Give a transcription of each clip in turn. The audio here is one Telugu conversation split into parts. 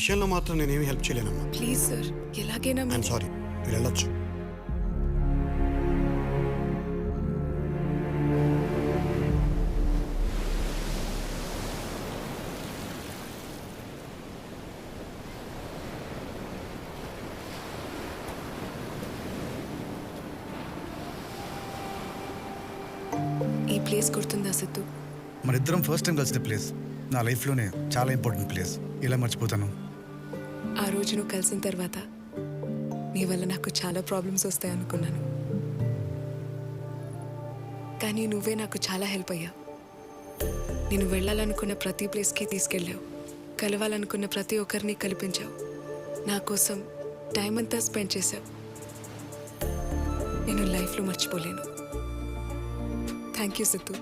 విషయంలో మాత్రం నేనేమి హెల్ప్ చేయలేనమ్మా. ప్లీజ్ సార్ ఎలాగైనా ఐఎమ్ సారీ మీరు వెళ్ళొచ్చు. ఈ ప్లేస్ గుర్తుందా సిద్ధు? మన ఇద్దరం ఫస్ట్ టైం కలిసిన ప్లేస్ నా లైఫ్లోనే చాలా ఇంపార్టెంట్ ప్లేస్ ఇలా మర్చిపోతాను? రోజు నువ్వు కలిసిన తర్వాత నీ వల్ల నాకు చాలా ప్రాబ్లమ్స్ వస్తాయి అనుకున్నాను. కానీ నువ్వే నాకు చాలా హెల్ప్ అయ్యావు. నేను వెళ్ళాలనుకున్న ప్రతి ప్లేస్కి తీసుకెళ్ళావు. కలవాలనుకున్న ప్రతి ఒక్కరిని కల్పించావు. నా కోసం టైం అంతా స్పెండ్ చేశావు. నేను లైఫ్లో మర్చిపోలేను. Thank you Siddhu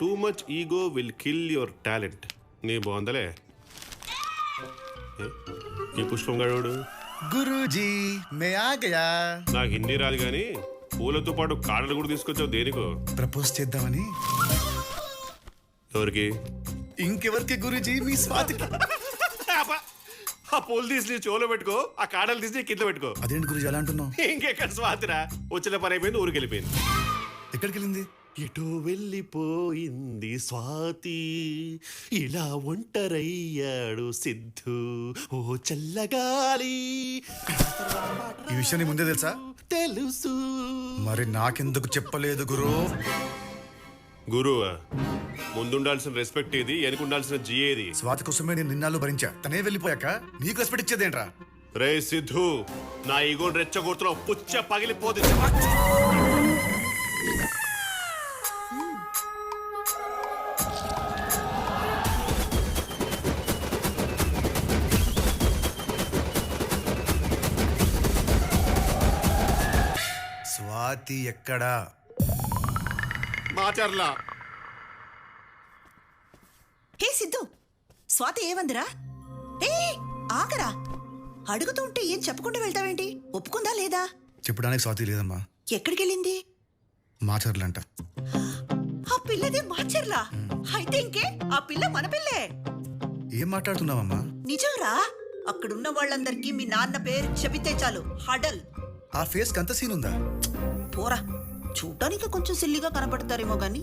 too much ego will kill your talent నీ బాగుందలే. ఏ? ఈ పుష్పం గడవుడు గురూజీ మే ఆ గయా నాకు హిందీ రాదు కానీ పూలతో పాటు కాడలు కూడా తీసుకొచ్చావు దేనికో? ప్రపోజ్ చేద్దామని. ఎవరికి? ఇంకెవరికి గురూజీ? మీ స్వాతికి. అబ్బా! ఆ పూలు తీసి నీ చెవులో పెట్టుకో ఆ కాడలు తీసి నీ కింద పెట్టుకో. అదేంటి గురూజీ అలా అంటున్నావు? ఇంకెక్కడ స్వాతిరా? వచ్చిన పని అయిపోయింది ఊరికి వెళ్ళిపోయింది ఎక్కడికి వెళ్ళింది ఎటు వెళ్ళిపోయింది స్వాతి. ఇలా ఒంటరయ్యాడు సిద్ధు. ఓ చల్లగాలి. ఈ విషయం ముందే తెలుసా? తెలుసు. మరి నాకెందుకు చెప్పలేదు గురు? గురు ముందుండాల్సిన రెస్పెక్ట్ ఇది వెనుకుండాల్సిన జీ ఏది? స్వాతి కోసమే నేను నిన్నాళ్ళు భరించా. తనే వెళ్ళిపోయాక నీకు రెస్పెక్ట్ ఇచ్చేదేంట్రా? రే సిద్ధు నా ఈగోని రెచ్చగొడుతున్నావు పుచ్చ పగిలిపోతే స్వాతి ఎక్కడా? మాచర్లా. హే సిద్ధు స్వాతి ఏమందిరా ఏ ఆగరా. అడుగుతూ ఉంటే ఏం చెప్పకుండా వెళ్తావేంటి? ఒప్పుకుందా లేదా? చెప్పడానికి స్వాతి లేదమ్మా. ఎక్కడికెళ్ళింది? మాచర్లంట. ఆ పిల్లదే మార్చర్లా అయితే ఇంకే ఆ పిల్ల మన పిల్లే. ఏం మాట్లాడుతున్నావమ్మా? నిజంరా? అక్కడున్న వాళ్ళందరికీ మీ నాన్న పేరు చెబితే చాలు. హడల్. ఆ ఫేస్ అంత సీన్ ఉందా పోరా. చూడడానికి కొంచెం సిల్లిగా కనపడతారేమో గాని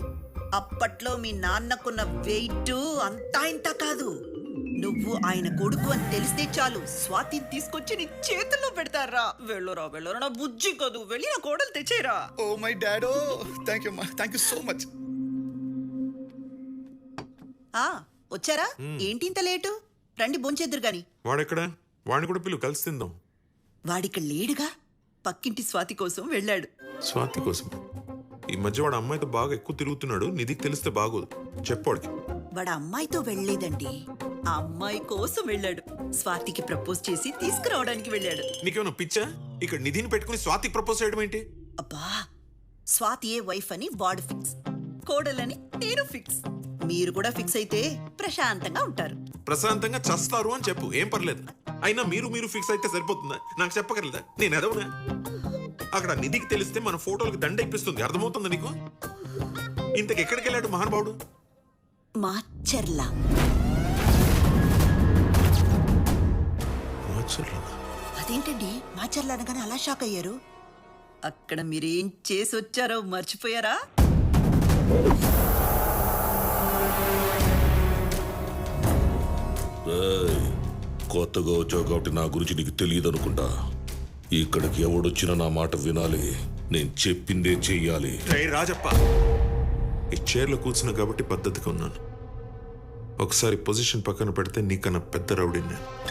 అప్పట్లో మీ నాన్నకున్న వెయిట్ అంతా ఇంత కాదు. నువ్వు ఆయన కొడుకు అని తెలిస్తే చాలు స్వాతిని తీసుకొచ్చి నీ చేతుల్లో పెడతారా? వెళ్ళురా వెళ్ళురా నా బుజ్జి కదూ. వెళ్ళి నా కోడలు తెచ్చేరా. Oh my డాడో thank you thank you so much ఆ వచ్చారా? ఏంటి ఇంత లేటు? రండి బొంచేద్దరు గాని. వాడెక్కడ? వాడిని కూడా పిలువు కలిసి తిందాం. వాడిక్కడ లేడుగా. పక్కింటి స్వాతి కోసం వెళ్ళాడు. స్వాతి కోసం. ఈ మధ్య వాడు అమ్మాయితో బాగా ఎక్కువ తిరుగుతున్నాడు నిధికి తెలిస్తే బాగోదు. చెప్పాడికి వాడు అమ్మాయితో వెళ్ళలేదండి. ఆ అమ్మాయి కోసం వెళ్ళాడు. స్వాతికి ప్రపోజ్ చేసి తీసుకురావడానికి వెళ్ళాడు. నీకేమైనా పిచ్చా? ఇక్కడ నిధిని పెట్టుకుని స్వాతికి ప్రపోజ్ చేయడం ఏంటి? అబ్బా స్వాతి ఏ వైఫ్ అని వాడు ఫిక్స్. కోడలని నేను ఫిక్స్. మీరు కూడా ఫిక్స్ అయితే ప్రశాంతంగా ఉంటారు. ప్రశాంతంగా చస్తారు అని చెప్పు. ఏం పర్లేదు. అయినా మీరు మీరు ఫిక్స్ అయితే సరిపోతుందా? నాకు చెప్పగలదా నేను ఎదవనా? అక్కడ నిధికి తెలిస్తే మన ఫోటోలకు దండ ఇప్పిస్తుంది అర్థమవుతుందా నీకు? ఇంతకు ఎక్కడికి వెళ్ళాడు మహానుభావుడు? మాచర్లా. అదేంటండి? మాచర్ల అనగానే అలా షాక్ అయ్యారు? అక్కడ మీరేం చేసి వచ్చారో మర్చిపోయారా కొత్తగా వచ్చావు కాబట్టి నా గురించి నీకు తెలియదు అనుకుంటా ఇక్కడికి ఎవడొచ్చినా నా మాట వినాలి. నేను చెప్పిందే చెయ్యాలి. రే రాజప్ప. ఈ చైర్లో కూర్చున్నా కాబట్టి పద్ధతిగా ఉన్నాను. ఒకసారి పొజిషన్ పక్కన పెడితే నీకన్నా పెద్ద రౌడీని నేను.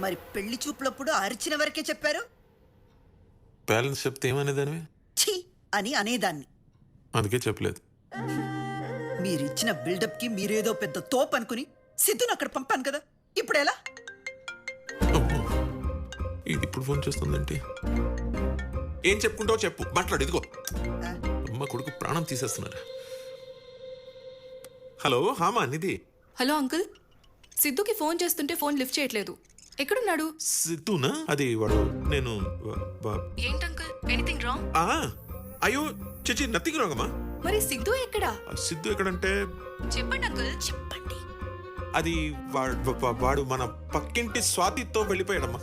మరి పెళ్ళి చూపులప్పుడు అరిచిన వరకే చెప్పారు? బ్యాలెన్స్ చెప్తే ఏమనేదానివి? ఛీ అని అనేదాన్ని. అందుకే చెప్పలేదు. మీరిచ్చిన బిల్డప్కి మీరేదో పెద్ద తోపు అనుకుని సిద్ధుని అక్కడ పంపాను కదా. ఇప్పుడు ఎలా? అమ్మో. ఇది ఇప్పుడు ఫోన్ చేస్తుందేంటి? ఏం చెప్పుకుంటావు చెప్పు. మాట్లాడు ఇదిగో. అమ్మ కొడుకు ప్రాణం తీసేస్తున్నారు. హలో హామా నిధి. Hello uncle. సిద్ధుకి ఫోన్ చేస్తుంటే ఫోన్ లిఫ్ట్ చేయట్లేదు. ఎక్కడున్నాడు? సిద్ధునా? అది వాడు నేను వా- వా- ఏంటి అంకుల్ ఎనీథింగ్ రాంగ్? ఆ, అయ్యో చచ్చి నథింగ్ రాగమ్మా. మరి సిద్ధు ఎక్కడా? సిద్ధు ఎక్కడంటే చెప్పండి అంకుల్ చెప్పండి. అది వాడు వాడు మన పక్కింటి స్వాతితో వెళ్ళిపోయాడమ్మా.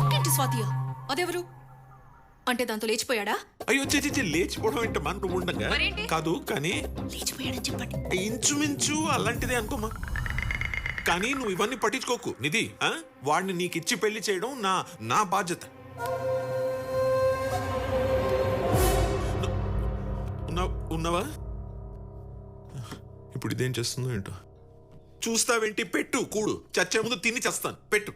పక్కింటి స్వాతియా? అదెవరు? అంటే దాంతో లేచిపోయాడా? అయ్యో చచ్చి, లేచిపోవడం ఏంటి మన నువ్వు ఉండగా. మరేంటి? కాదు కానీ లేచిపోయాడని చెప్పండి. ఇంచుమించు అలాంటిదే అనుకోమా కానీ నువ్వు ఇవన్నీ పట్టించుకోకు నిధి ఆ? వాడిని నీకు ఇచ్చి పెళ్ళి చేయడం నా నా బాధ్యత. ఉన్నావా? ఇప్పుడు ఇదేం చేస్తుందో ఏంటో? చూస్తావేంటి? పెట్టు కూడు. చచ్చే ముందు తిని చేస్తాను. పెట్టు.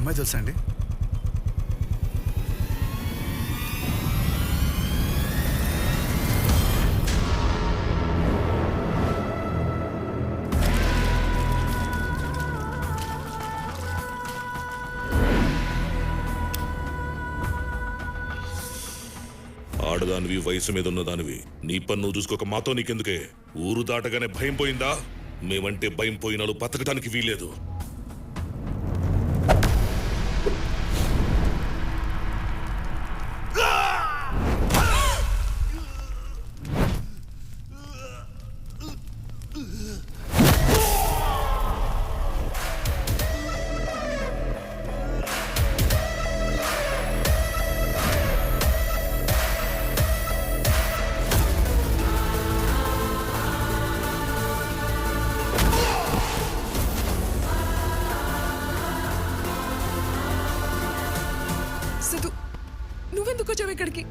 అమ్మాయి తెలుసా అండి? ఆడదానివి వయసు మీద ఉన్నదానివి. నీ పన్ను చూసుకోక మాతో నీకెందుకే? ఊరు దాటగానే భయం పోయిందా? మేమంటే భయం పోయినాలు బతకటానికి వీలేదు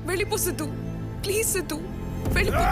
వెళ్ళిపో సిద్ధు. ప్లీజ్ సిద్ధు. వెళ్ళిపో.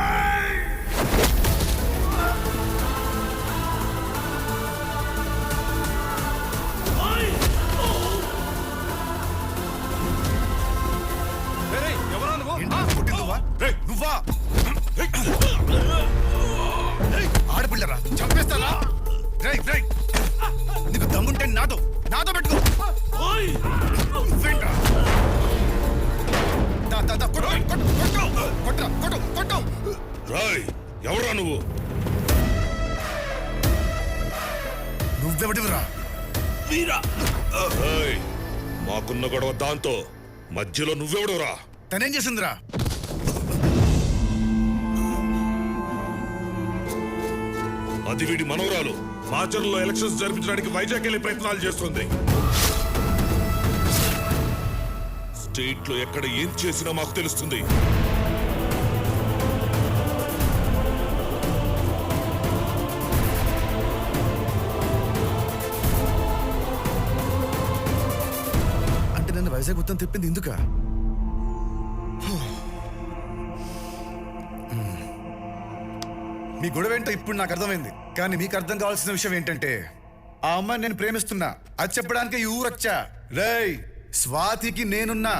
మాకున్న గొడవ దాంతో మధ్యలో నువ్వెవడురా? తనేం చేసిందిరా? అది వీడి మనవరాలు. మాచర్లో ఎలక్షన్స్ జరిపించడానికి వైజాగ్ వెళ్ళే ప్రయత్నాలు చేస్తుంది. స్టేట్లో ఎక్కడ ఏం చేసినా మాకు తెలుస్తుంది. వైజాగ్ మొత్తం తిప్పింది ఎందుక? మీ గొడవ ఏంటో ఇప్పుడు నాకు అర్థమైంది. కానీ మీకు అర్థం కావాల్సిన విషయం ఏంటంటే ఆ అమ్మాయిని నేను ప్రేమిస్తున్నా. అది చెప్పడానికి ఈ ఊరొచ్చా? రేయ్ స్వాతికి నేనున్నా.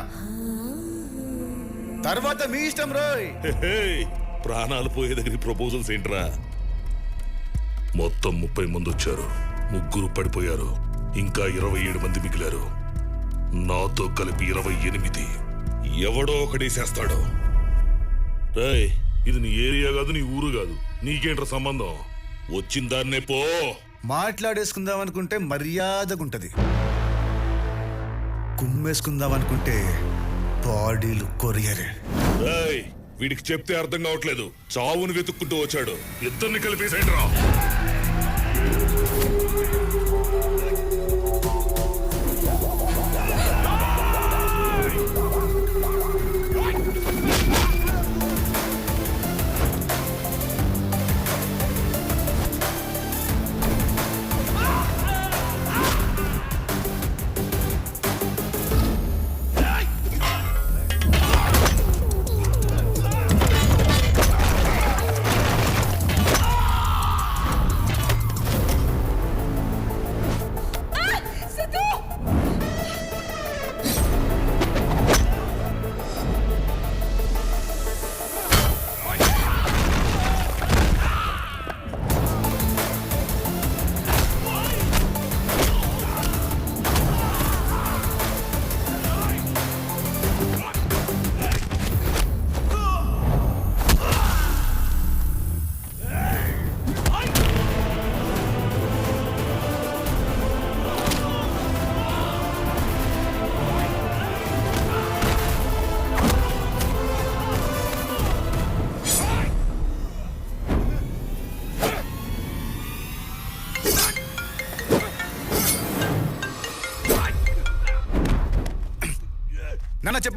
తర్వాత మీ ఇష్టం రోయ్. హేయ్, ప్రాణాలు పోయే దగ్గర ప్రపోజల్స్ ఏంట్రా? మొత్తం ముప్పై మంది వచ్చారు. ముగ్గురు పడిపోయారు. ఇంకా ఇరవై ఏడు మంది మిగిలారు. నాతో కలిపి ఇరవై ఎనిమిది. ఎవడో ఒకడేసేస్తాడు రేయ్ ఇది నీ ఏరియా కాదు నీ ఊరు కాదు. నీకేంట్రా సంబంధం? వచ్చిన దాన్నే పో. మాట్లాడేసుకుందాం అనుకుంటే మర్యాదగుంటది. కుమ్మేసుకుందాం అనుకుంటే బాడీలు కొరియరే. రేయ్ వీడికి చెప్తే అర్థం కావట్లేదు. చావును వెతుక్కుంటూ వచ్చాడు. ఇద్దరిని కలిపేసేంట్రా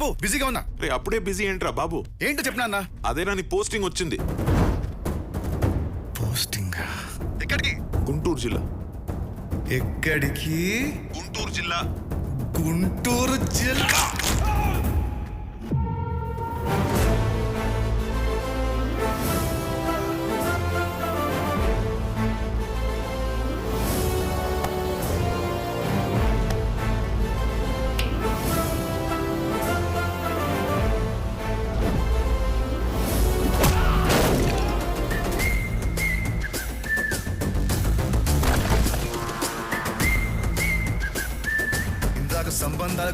చెప్పు బిజీగా ఉన్నా. రే అప్పుడే బిజీ ఏంట్రా బాబు? ఏంటో చెప్పనా అన్న అదేనా నీ పోస్టింగ్ వచ్చింది. పోస్టింగ్? ఎక్కడికి? గుంటూరు జిల్లా. ఎక్కడికి? గుంటూరు జిల్లా. గుంటూరు జిల్లా.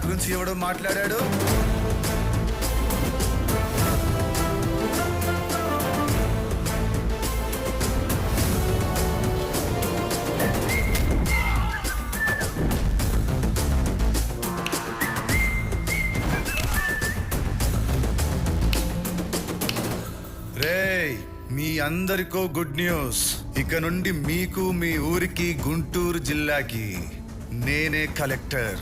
గురించి ఎవడో మాట్లాడాడు? రేయ్ మీ అందరికో గుడ్ న్యూస్. ఇక నుండి మీకు మీ ఊరికి గుంటూరు జిల్లాకి నేనే కలెక్టర్.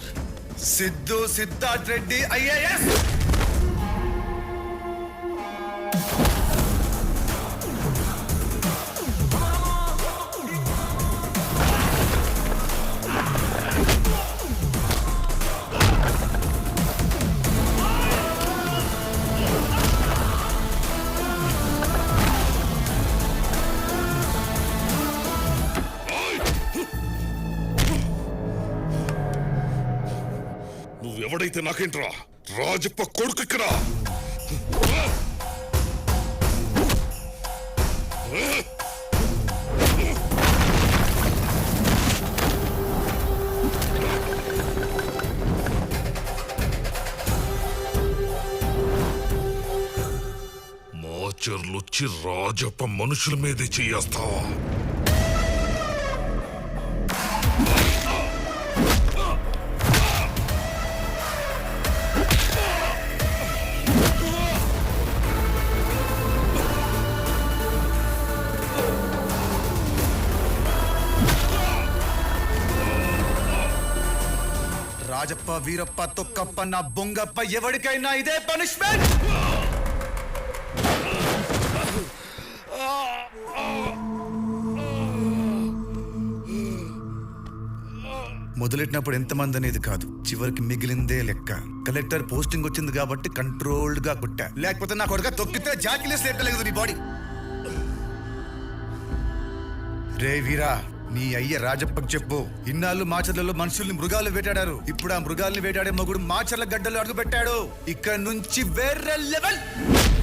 సిద్ధు సిద్ధార్థ్ రెడ్డి ఐఏఎస్. అయితే నాకేంట్రా? రాజప్ప కొడుకు ఇక్కడ మాచర్లొచ్చి రాజప్ప మనుషుల మీదే చేయేస్తావా? రాజప్ప వీరప్ప తొక్కప్ప నా బొంగప్ప ఎవరికైనా ఇదే పనిష్మెంట్ మొదలెట్టినప్పుడు ఎంతమంది అనేది కాదు. చివరికి మిగిలిందే లెక్క. కలెక్టర్ పోస్టింగ్ వచ్చింది కాబట్టి కంట్రోల్డ్గా కొట్టా. లేకపోతే నా కొడుక తొక్కితే జాకిలేసి ఎక్కలేదు నీ బాడీ. రే వీరా నీ అయ్య రాజప్పకు చెప్పు. ఇన్నాళ్ళు మాచర్లలో మనుషుల్ని మృగాలు వేటాడారు. ఇప్పుడు ఆ మృగాల్ని వేటాడే మగుడు మాచర్ల గడ్డలు అడుగు పెట్టాడు ఇక్కడ నుంచి వేరే లెవెల్.